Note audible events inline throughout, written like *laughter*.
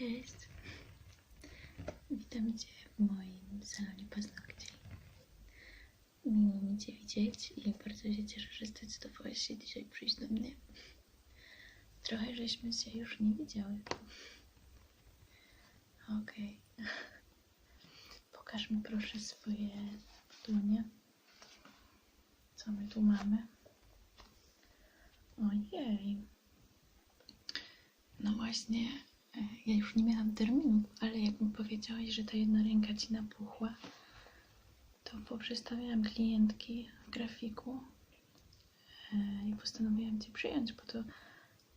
Cześć. Witam Cię w moim salonie paznokci. Miło mi Cię widzieć i bardzo się cieszę, że zdecydowałeś się dzisiaj przyjść do mnie. Trochę żeśmy się już nie widziały. Okej. Pokaż mi proszę swoje dłonie. Co my tu mamy? Ojej. No właśnie, ja już nie miałam terminów, ale jak mi powiedziałaś, że ta jedna ręka ci napuchła, to poprzestawiałam klientki w grafiku e, i postanowiłam cię przyjąć, bo to,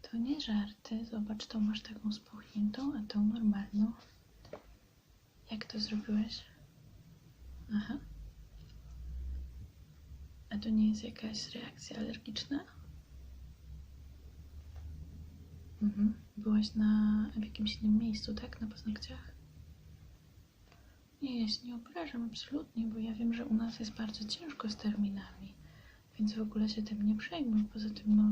to nie żarty. Zobacz, tą masz taką spuchniętą, a tą normalną. Jak to zrobiłeś? Aha. A to nie jest jakaś reakcja alergiczna? Mhm. Byłaś na, w jakimś innym miejscu, tak? Na paznokciach? Nie, ja się nie obrażam absolutnie, bo ja wiem, że u nas jest bardzo ciężko z terminami, więc w ogóle się tym nie przejmuj. Poza tym, no,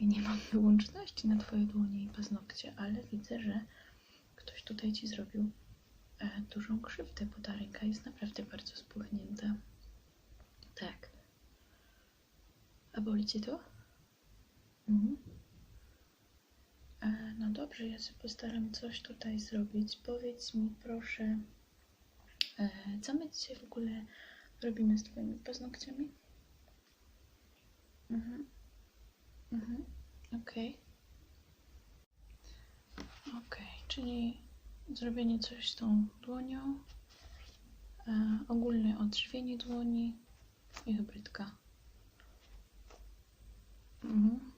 ja nie mam wyłączności na twoje dłonie i paznokcie, ale widzę, że ktoś tutaj ci zrobił e, dużą krzywdę, bo ta ręka jest naprawdę bardzo spuchnięta. Tak. A boli cię to? Mhm. E, No dobrze, ja się postaram coś tutaj zrobić. Powiedz mi proszę, e, co my dzisiaj w ogóle robimy z twoimi paznokciami? Mhm. Mhm. Okej. Okej, czyli zrobienie coś z tą dłonią, e, ogólne odżywienie dłoni i hybrydka. Mhm.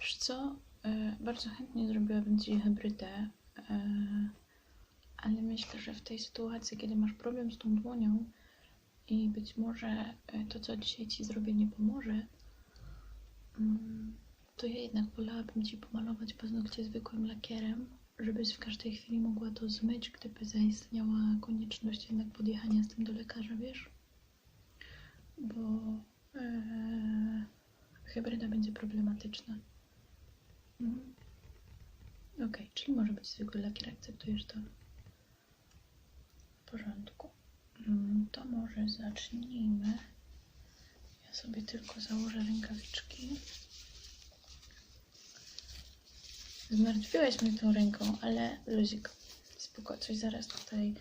Wiesz co? E, bardzo chętnie zrobiłabym Ci hybrydę, e, ale myślę, że w tej sytuacji, kiedy masz problem z tą dłonią i być może e, to, co dzisiaj Ci zrobię, nie pomoże, mm, to ja jednak wolałabym Ci pomalować paznokcie zwykłym lakierem, żebyś w każdej chwili mogła to zmyć, gdyby zaistniała konieczność jednak podjechania z tym do lekarza, wiesz? Bo e, hybryda będzie problematyczna. Mhm. Okej, czyli może być zwykły lakier, akceptujesz to? W porządku. Mm, To może zacznijmy. Ja sobie tylko założę rękawiczki. Zmartwiłeś mnie tą ręką, ale luzik, spoko, coś zaraz tutaj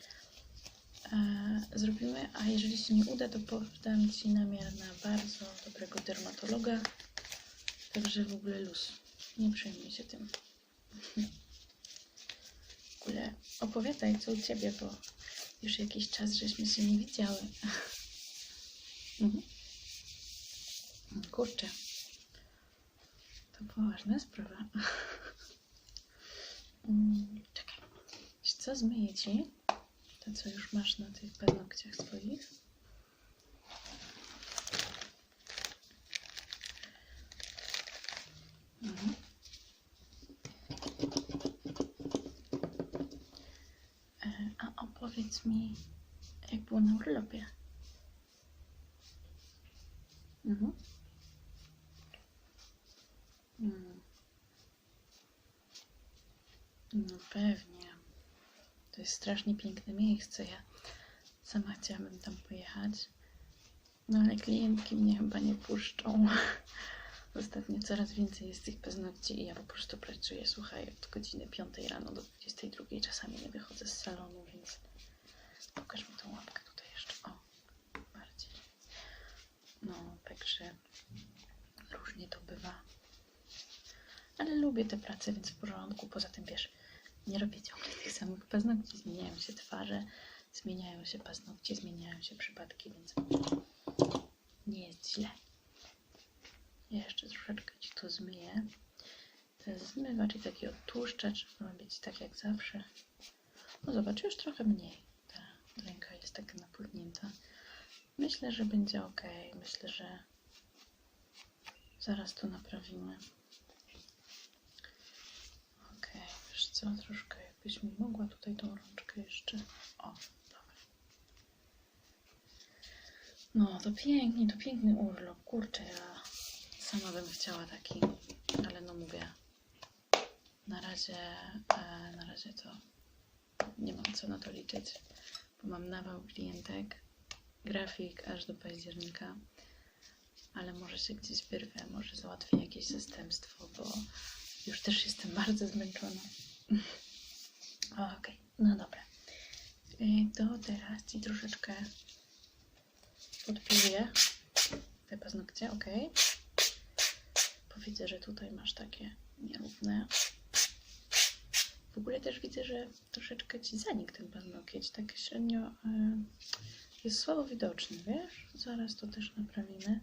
e, zrobimy, a jeżeli się nie uda, to podam Ci namiar na bardzo dobrego dermatologa, także w ogóle luz. Nie przejmuj się tym. W ogóle opowiadaj, co u Ciebie, bo już jakiś czas żeśmy się nie widziały. Mhm. Kurczę. To poważna sprawa. Mm, Czekaj. Co, zmyję Ci to, co już masz na tych paznokciach swoich. Mhm. E, A opowiedz mi, jak było na urlopie. Mhm. Mm. No pewnie. To jest strasznie piękne miejsce. Ja sama chciałabym tam pojechać. No ale klientki mnie chyba nie puszczą. *laughs* Ostatnio coraz więcej jest tych paznokci i ja po prostu pracuję, słuchaj, od godziny 5 rano do 22 czasami nie wychodzę z salonu, więc pokaż mi tą łapkę tutaj jeszcze. O, bardziej. No, także różnie to bywa. Ale lubię tę pracę, więc w porządku. Poza tym, wiesz, nie robię ciągle tych samych paznokci. Zmieniają się twarze, zmieniają się paznokcie, zmieniają się przypadki, więc nie jest źle. Jeszcze troszeczkę Ci tu zmyję. To jest zmywacz i taki odtłuszczacz. Ma być tak jak zawsze. No zobacz, już trochę mniej. Ręka jest taka napłynięta. Myślę, że będzie ok. Myślę, że zaraz to naprawimy. Ok, wiesz co, troszkę jakbyś mi mogła tutaj tą rączkę jeszcze. O, dobra. No, to pięknie, to piękny urlop. Kurczę, ja sama bym chciała taki, ale no mówię, Na razie, e, na razie to nie mam co na to liczyć, bo mam nawał klientek, grafik aż do października, ale może się gdzieś wyrwę, może załatwię jakieś zastępstwo, bo już też jestem bardzo zmęczona. *laughs* Okej, no dobra. Y, To teraz Ci troszeczkę podpiluję te paznokcie, ok. Bo widzę, że tutaj masz takie nierówne. W ogóle też widzę, że troszeczkę Ci zanikł ten paznokieć, tak średnio y, jest słabo widoczny, wiesz? Zaraz to też naprawimy.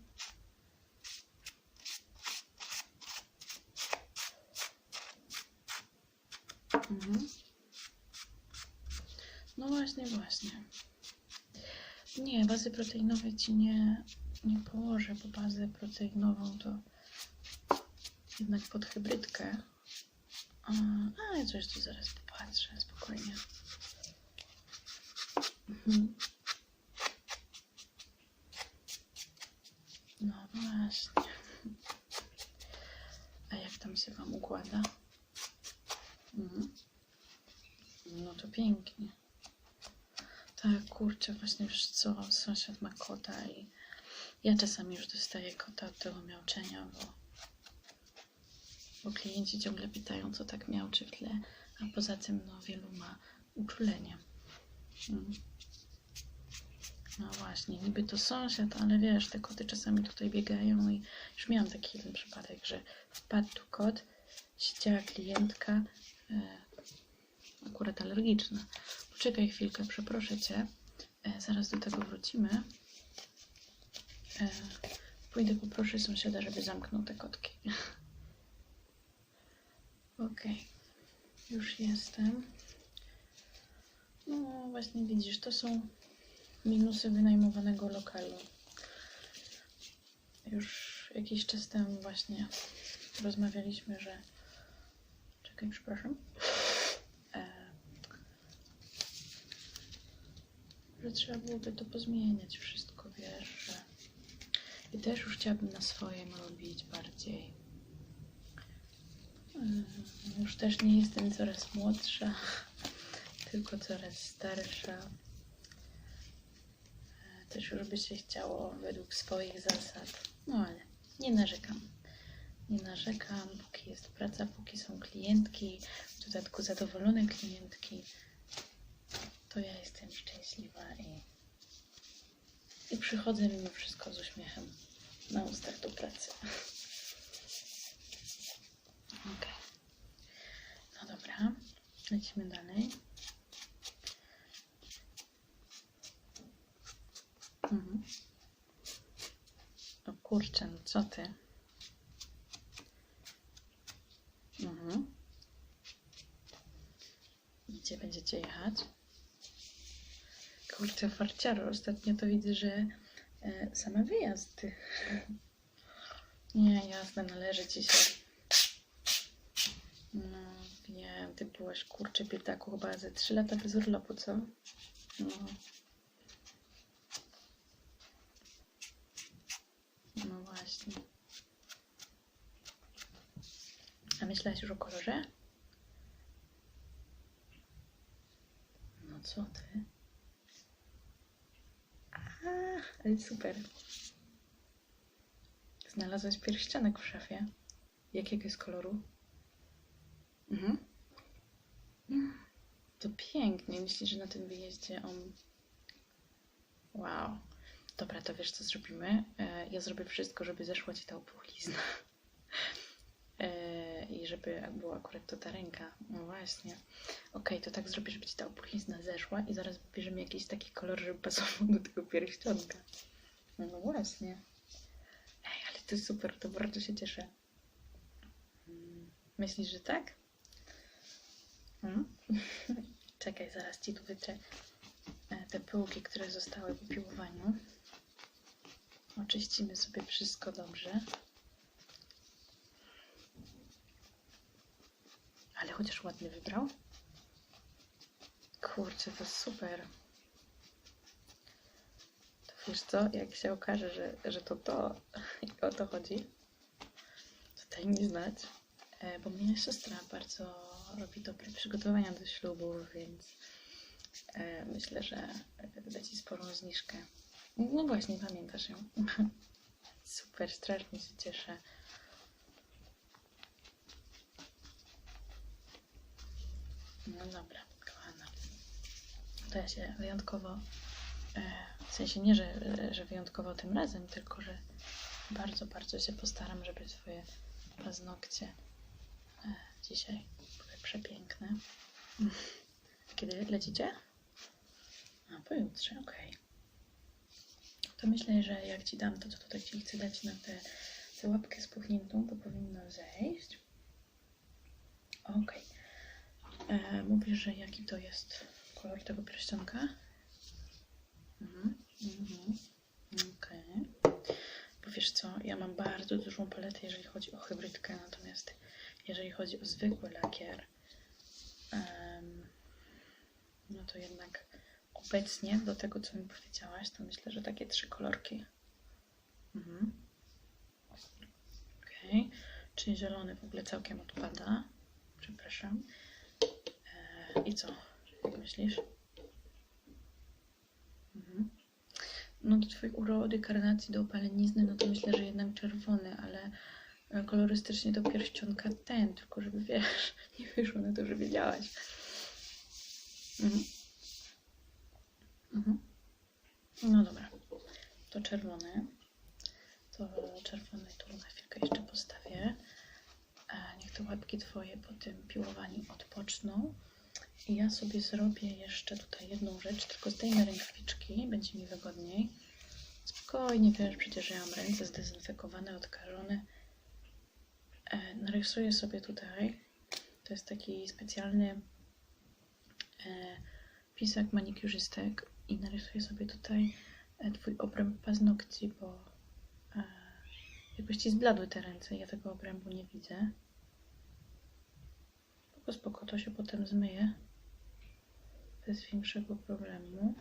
Mhm. No właśnie, właśnie. Nie, bazy proteinowej ci nie, nie położę, bo bazę proteinową to jednak pod hybrydkę. A, a ja coś tu zaraz popatrzę, spokojnie. Mhm. No właśnie. A jak tam się Wam układa? Mhm. No to pięknie. Tak, kurczę, właśnie wiesz co, sąsiad ma kota i ja czasami już dostaję kota od tego miauczenia, bo, bo klienci ciągle pytają, co tak miauczy w tle, a poza tym no wielu ma uczulenie. Mm. No właśnie, niby to sąsiad, ale wiesz, te koty czasami tutaj biegają i już miałam taki jeden przypadek, że wpadł tu kot, siedziała klientka, e, akurat alergiczna. Poczekaj chwilkę, przeproszę cię. E, zaraz do tego wrócimy. E, pójdę poproszę sąsiada, żeby zamknął te kotki. Okej, już jestem. No właśnie widzisz, to są minusy wynajmowanego lokalu. Już jakiś czas temu właśnie rozmawialiśmy, że... Czekaj, przepraszam. E, że trzeba byłoby to pozmieniać wszystko, wiesz, że... I też już chciałabym na swoim robić bardziej. Już też nie jestem coraz młodsza, tylko coraz starsza. Też już by się chciało według swoich zasad. No ale nie narzekam. Nie narzekam, póki jest praca, póki są klientki, w dodatku zadowolone klientki, to ja jestem szczęśliwa i, i przychodzę mimo wszystko z uśmiechem na ustach do pracy. Okej. No dobra, lecimy dalej. Mhm. O kurczę, no co ty? Mhm. Gdzie będziecie jechać? Kurczę, farciaro, ostatnio to widzę, że e, same wyjazdy. *laughs* Nie, jasne, należy ci się. No, wiem, ty byłaś, kurczę, biedaku chyba ze 3 lata bez urlopu, co? No. No właśnie. A myślałaś już o kolorze? No co ty? A, ale super. Znalazłaś pierścionek w szafie. Jakiego jest koloru? Mhm. To pięknie. Myślisz, że na tym wyjeździe on... Wow. Dobra, to wiesz co zrobimy? E, Ja zrobię wszystko, żeby zeszła ci ta opuchlizna. *laughs* E, I żeby była akurat to ta ręka. No właśnie. Okej, to tak zrobię, żeby ci ta opuchlizna zeszła i zaraz wybierzemy jakiś taki kolor, żeby pasował do tego pierścionka. No właśnie. Ej, ale to super, to bardzo się cieszę. Myślisz, że tak? Mm? *laughs* Czekaj, zaraz ci tu wytrę e, te pyłki, które zostały po piłowaniu. Oczyścimy sobie wszystko dobrze. Ale chociaż ładny wybrał. Kurczę, to super. To wiesz co, jak się okaże, że, że to to *laughs* i o to chodzi, to daj mi znać. e, bo moja siostra bardzo robi dobre przygotowania do ślubu, więc e, myślę, że da Ci sporą zniżkę. No właśnie, pamiętasz ją. *laughs* Super, strasznie się cieszę. No dobra, kochana. To ja się wyjątkowo, e, w sensie nie, że, że wyjątkowo tym razem, tylko że bardzo, bardzo się postaram, żeby Twoje paznokcie e, dzisiaj przepiękne. Kiedy lecicie? A, pojutrze, okej. Okay. To myślę, że jak Ci dam to, co tutaj Ci chcę dać na tę łapkę spuchniętą, to powinno zejść. Okej. Okay. E, mówisz, że jaki to jest kolor tego pierścionka? Mhm. Mhm. Okej. Okay. Bo wiesz co, ja mam bardzo dużą paletę, jeżeli chodzi o hybrydkę, natomiast jeżeli chodzi o zwykły lakier, no to jednak obecnie do tego, co mi powiedziałaś, to myślę, że takie trzy kolorki. Mhm. Ok, czyli zielony w ogóle całkiem odpada. Przepraszam. E, I co? Jak myślisz? Mhm. No do Twojej urody, karnacji, do opalenizny, no to myślę, że jednak czerwony, ale kolorystycznie do pierścionka ten, tylko żeby wiesz, *laughs* nie wyszło na to, że wiedziałaś. Mhm. Mhm. No dobra, to czerwony. To czerwony tu na chwilkę jeszcze postawię. E, niech te łapki Twoje po tym piłowaniu odpoczną. I ja sobie zrobię jeszcze tutaj jedną rzecz, tylko zdejmę rękawiczki, będzie mi wygodniej. Spokojnie, wiesz, przecież ja mam ręce zdezynfekowane, odkażone. E, narysuję sobie tutaj, to jest taki specjalny e, pisak manikurzystek i narysuję sobie tutaj e, Twój obręb paznokci, bo jakoś Ci zbladły te ręce, ja tego obrębu nie widzę. Spoko, spoko, to się potem zmyje bez większego problemu.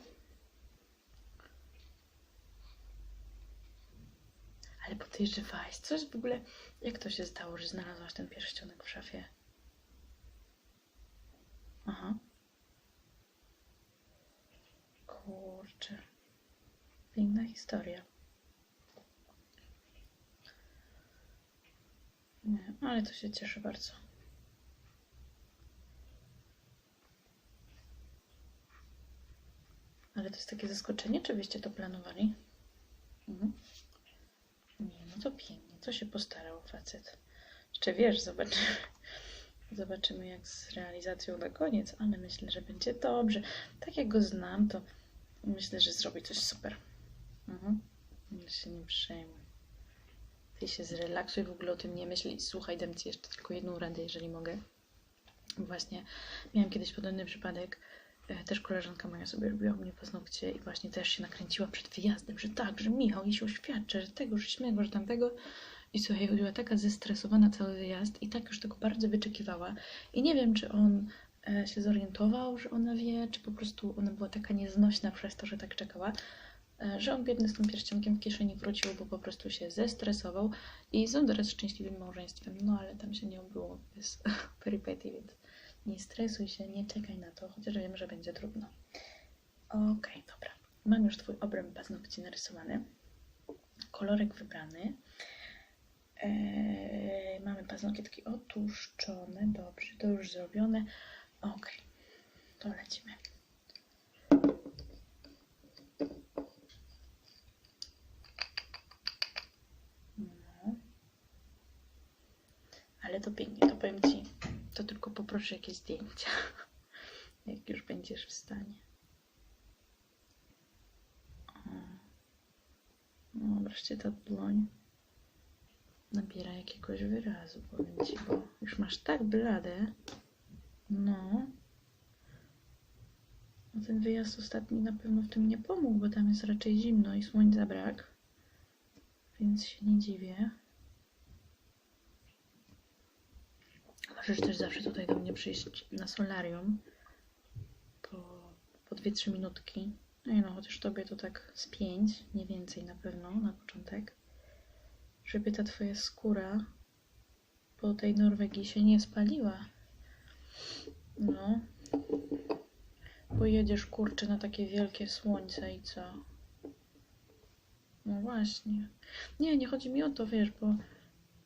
Ale podejrzewałaś coś w ogóle? Jak to się stało, że znalazłaś ten pierścionek w szafie? Aha. Kurczę. Piękna historia. Nie, ale to się cieszę bardzo. Ale to jest takie zaskoczenie, czy byście to planowali? Mhm. No to pięknie. To się postarał facet. Jeszcze wiesz, zobaczymy. Zobaczymy jak z realizacją na koniec, ale myślę, że będzie dobrze. Tak jak go znam, to myślę, że zrobi coś super. Mhm. Nie się nie przejmuj. Ty się zrelaksuj, w ogóle o tym nie myśl i słuchaj, dam Ci jeszcze tylko jedną radę, jeżeli mogę. Właśnie miałam kiedyś podobny przypadek. E, też koleżanka moja sobie robiła u mnie paznokcie i właśnie też się nakręciła przed wyjazdem, że tak, że Michał jej się oświadczy, że tego, że śmego, że tamtego. I słuchaj, była taka zestresowana cały wyjazd i tak już tego bardzo wyczekiwała. I nie wiem, czy on e, się zorientował, że ona wie, czy po prostu ona była taka nieznośna przez to, że tak czekała, e, że on biedny z tym pierścionkiem w kieszeni wrócił, bo po prostu się zestresował i są teraz szczęśliwym małżeństwem. No ale tam się nie obyło bez *laughs* perypetii, więc nie stresuj się, nie czekaj na to, chociaż wiem, że będzie trudno. Okej, okay, dobra. Mam już Twój obręb paznokci narysowany. Kolorek wybrany. Eee, mamy paznokietki otuszczone. Dobrze, to już zrobione. Ok, to lecimy. No. Ale to pięknie, to powiem Ci, to poproszę jakieś zdjęcia, *laughs* jak już będziesz w stanie. No, wreszcie ta dłoń nabiera jakiegoś wyrazu, powiem Ci, bo już masz tak blade. No. no. Ten wyjazd ostatni na pewno w tym nie pomógł, bo tam jest raczej zimno i słońca brak. Więc się nie dziwię. Możesz też zawsze tutaj do mnie przyjść na solarium po, po 2-3 minutki. No i no, chociaż tobie to tak z 5, nie więcej na pewno na początek żeby ta twoja skóra po tej Norwegii się nie spaliła. No. Pojedziesz kurczę na takie wielkie słońce i co? No właśnie. Nie, nie chodzi mi o to, wiesz, bo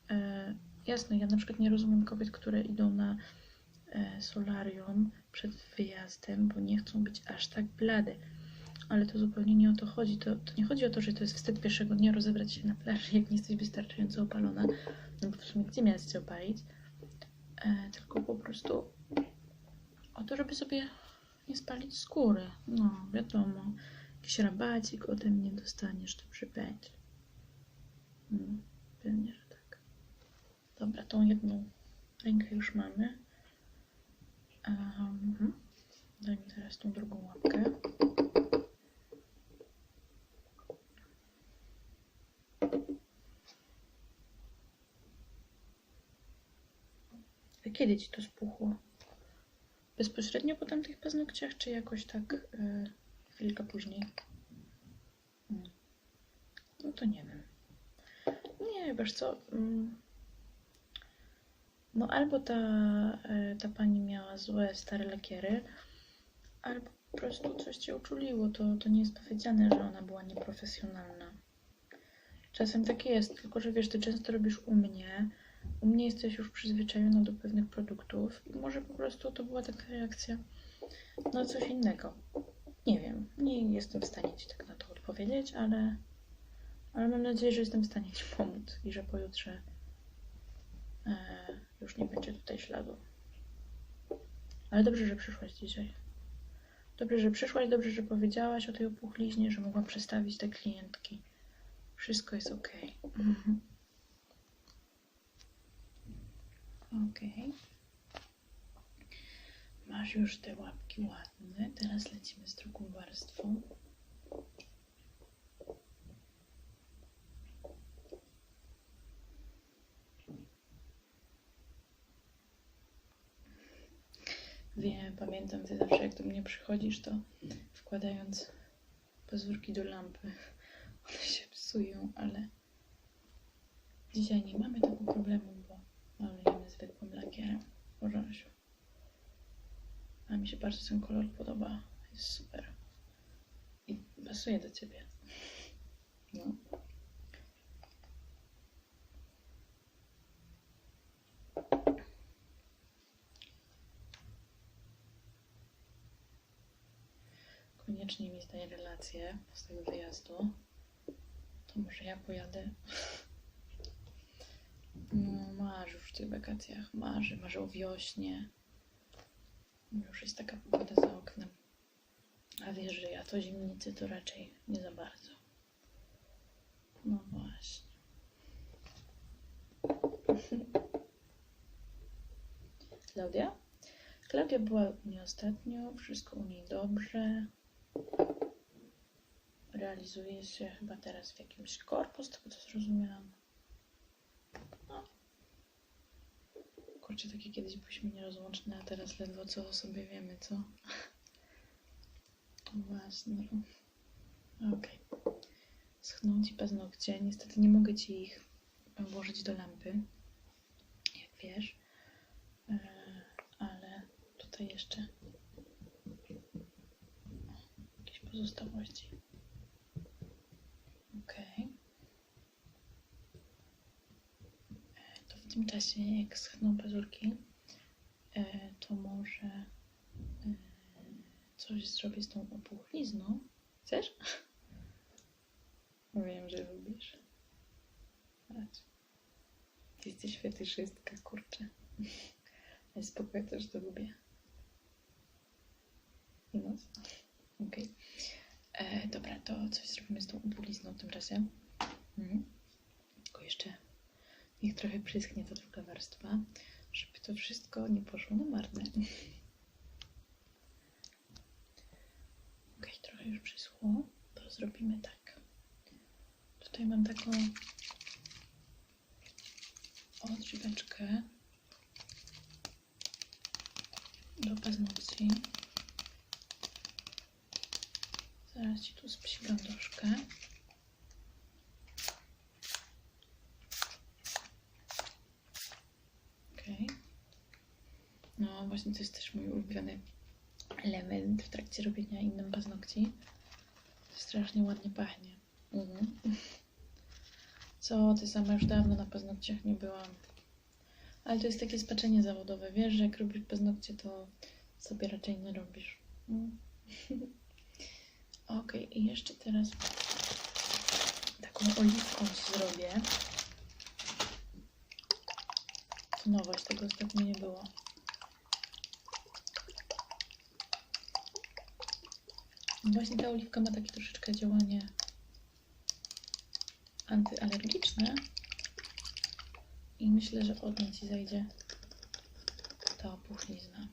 e, jasne, ja na przykład nie rozumiem kobiet, które idą na e, solarium przed wyjazdem, bo nie chcą być aż tak blade. Ale to zupełnie nie o to chodzi. To, to nie chodzi o to, że to jest wstyd pierwszego dnia rozebrać się na plaży, jak nie jesteś wystarczająco opalona. No bo w sumie gdzie miałaś się opalić? E, tylko po prostu o to, żeby sobie nie spalić skóry. No, wiadomo. Jakiś rabacik ode mnie dostaniesz, to przybędzie. Mm, pewnie. Dobra, tą jedną rękę już mamy. Um, daj mi teraz tą drugą łapkę. A kiedy ci to spuchło? Bezpośrednio po tamtych paznokciach, czy jakoś tak y, chwilkę później? Mm. No to nie wiem. Nie, wiesz co? mm, No albo ta, y, ta pani miała złe, stare lakiery, albo po prostu coś cię uczuliło. To, to nie jest powiedziane, że ona była nieprofesjonalna. Czasem tak jest, tylko że wiesz, ty często robisz u mnie, u mnie jesteś już przyzwyczajona do pewnych produktów i może po prostu to była taka reakcja na coś innego. Nie wiem, nie jestem w stanie Ci tak na to odpowiedzieć, ale, ale mam nadzieję, że jestem w stanie Ci pomóc i że pojutrze e, już nie będzie tutaj śladu. Ale dobrze, że przyszłaś dzisiaj. Dobrze, że przyszłaś, dobrze, że powiedziałaś o tej opuchliźnie, że mogłam przestawić te klientki. Wszystko jest ok. Mhm. Okej. Masz już te łapki ładne. Teraz lecimy z drugą warstwą. Wiem, pamiętam, ty zawsze jak do mnie przychodzisz, to wkładając pazurki do lampy, *laughs* one się psują, ale dzisiaj nie mamy tego problemu, bo malujemy zwykłym lakierem oranżu. A mi się bardzo ten kolor podoba. Jest super. I pasuje do ciebie. No. Koniecznie mi zdaj relację z tego wyjazdu. To może ja pojadę. No, marzy już w tych wakacjach. Marzy, marzy o wiośnie. Już jest taka pogoda za oknem. A wiesz, że ja to zimnicy to raczej nie za bardzo. No właśnie. *laughs* Klaudia? Klaudia była u mnie ostatnio, wszystko u niej dobrze. Realizuje się chyba teraz w jakimś korpus, z tego co zrozumiałam. No. Kurczę, takie kiedyś byliśmy nierozłączne, a teraz ledwo co o sobie wiemy, co? *laughs* Właśnie. Okej. Schną ci paznokcie. Niestety nie mogę ci ich włożyć do lampy, jak wiesz. E, Ale tutaj jeszcze pozostałości. Okej. E, To w tym czasie, jak schną pazurki, e, to może e, coś zrobię z tą opuchlizną. Chcesz? *laughs* Wiem, że lubisz. Chodź. Jesteś fetyszystka, kurczę. Ale *laughs* spoko, ja też to lubię. I nos. E, Dobra, to coś zrobimy z tą opuchlizną w tym czasie. Mhm. Tylko jeszcze niech trochę przyschnie ta druga warstwa, żeby to wszystko nie poszło na marne. Okej, trochę już przyschło. To zrobimy tak. Tutaj mam taką odżyweczkę do paznokci. Zaraz Ci tu spsikam troszkę. właśnie to jest też mój ulubiony element w trakcie robienia innym paznokci. Strasznie ładnie pachnie. Mhm. Co, ty sama już dawno na paznokciach nie byłam. Ale to jest takie spaczenie zawodowe. Wiesz, że jak robisz paznokcie, to sobie raczej nie robisz. Mm. *laughs* Okej, i jeszcze teraz taką oliwką zrobię. To nowość, tego ostatnio nie było. Właśnie ta oliwka ma takie troszeczkę działanie antyalergiczne. I myślę, że od niej ci zajdzie ta opuchlizna.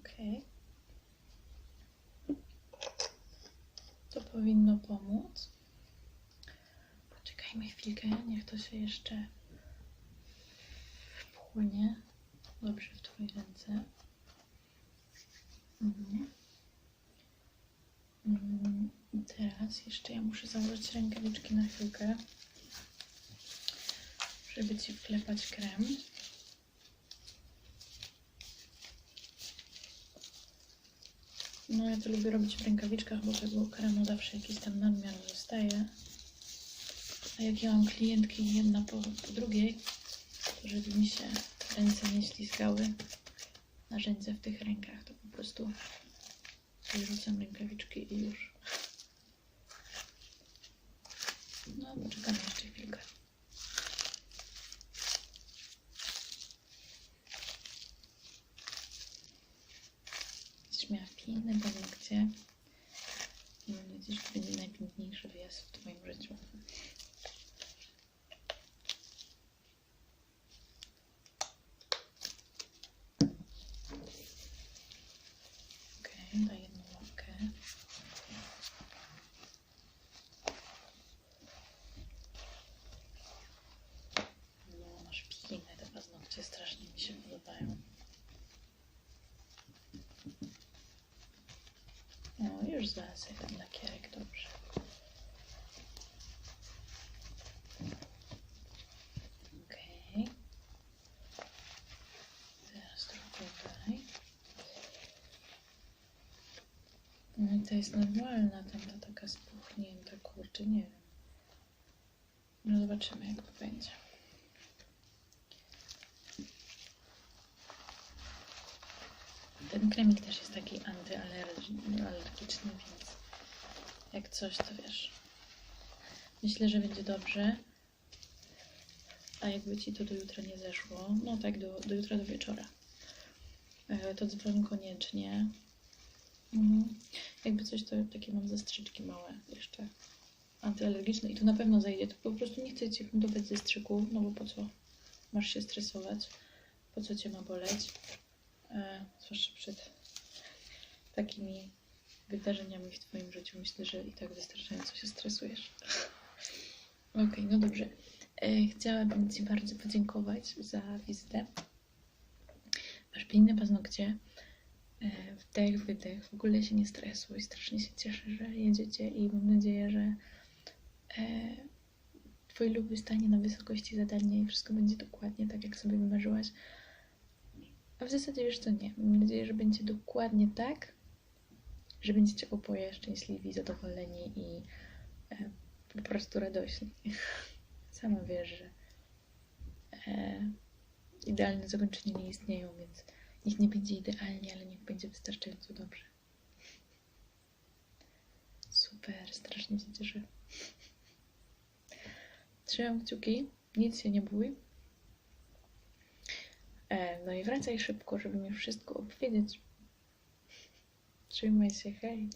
Okej. To powinno pomóc. Poczekajmy chwilkę, niech to się jeszcze wchłonie dobrze w Twojej ręce. Mhm. Mm, Teraz jeszcze ja muszę założyć rękawiczki na chwilkę, żeby Ci wklepać krem. No ja to lubię robić w rękawiczkach, bo tego kremu zawsze jakiś tam nadmiar zostaje. A jak ja mam klientki jedna po, po drugiej, to żeby mi się ręce nie ślizgały na rzędze w tych rękach, to po prostu wyrzucam rękawiczki i już. No, poczekamy jeszcze chwilkę. Będziesz miała piękne paznokcie. I mam nadzieję, że to będzie najpiękniejszy wyjazd w Twoim życiu. Okej, daj jedną łapkę. No, masz piękne te paznokcie, strasznie mi się podobają. No, już jak ten lakierek, dobrze. Teraz trochę. No i to jest normalna, tamta taka spuchnięta, kurczę, nie wiem. No zobaczymy jak to będzie. Ten kremik też jest taki antyalergiczny, więc jak coś, to wiesz. Myślę, że będzie dobrze. A jakby ci to do jutra nie zeszło, no tak, do, do jutra, do wieczora, e, to dzwoń koniecznie. Mhm. Jakby coś, to takie mam zastryczki małe jeszcze antyalergiczne i to na pewno zajdzie. To po prostu nie chcę ci fundować zastrzyków, no bo po co masz się stresować? Po co cię ma boleć? E, zwłaszcza przed takimi wydarzeniami w Twoim życiu. Myślę, że i tak wystarczająco się stresujesz. *laughs* Okej, no dobrze. E, chciałabym Ci bardzo podziękować za wizytę. Masz piękne paznokcie. E, wdech, wydech. W ogóle się nie stresuj. Strasznie się cieszę, że jedziecie i mam nadzieję, że e, Twój lub stanie na wysokości zadania i wszystko będzie dokładnie tak, jak sobie wymarzyłaś. A w zasadzie wiesz co nie. Mam nadzieję, że będzie dokładnie tak, że będziecie oboje szczęśliwi, zadowoleni i e, po prostu radośni. *laughs* Sama wiesz, że e, idealne zakończenia nie istnieją, więc niech nie będzie idealnie, ale niech będzie wystarczająco dobrze. Super, strasznie się cieszę. *laughs* Trzymam kciuki, nic się nie bój. E, no i wracaj szybko, żeby mi wszystko opowiedzieć. Trzymaj się, hej.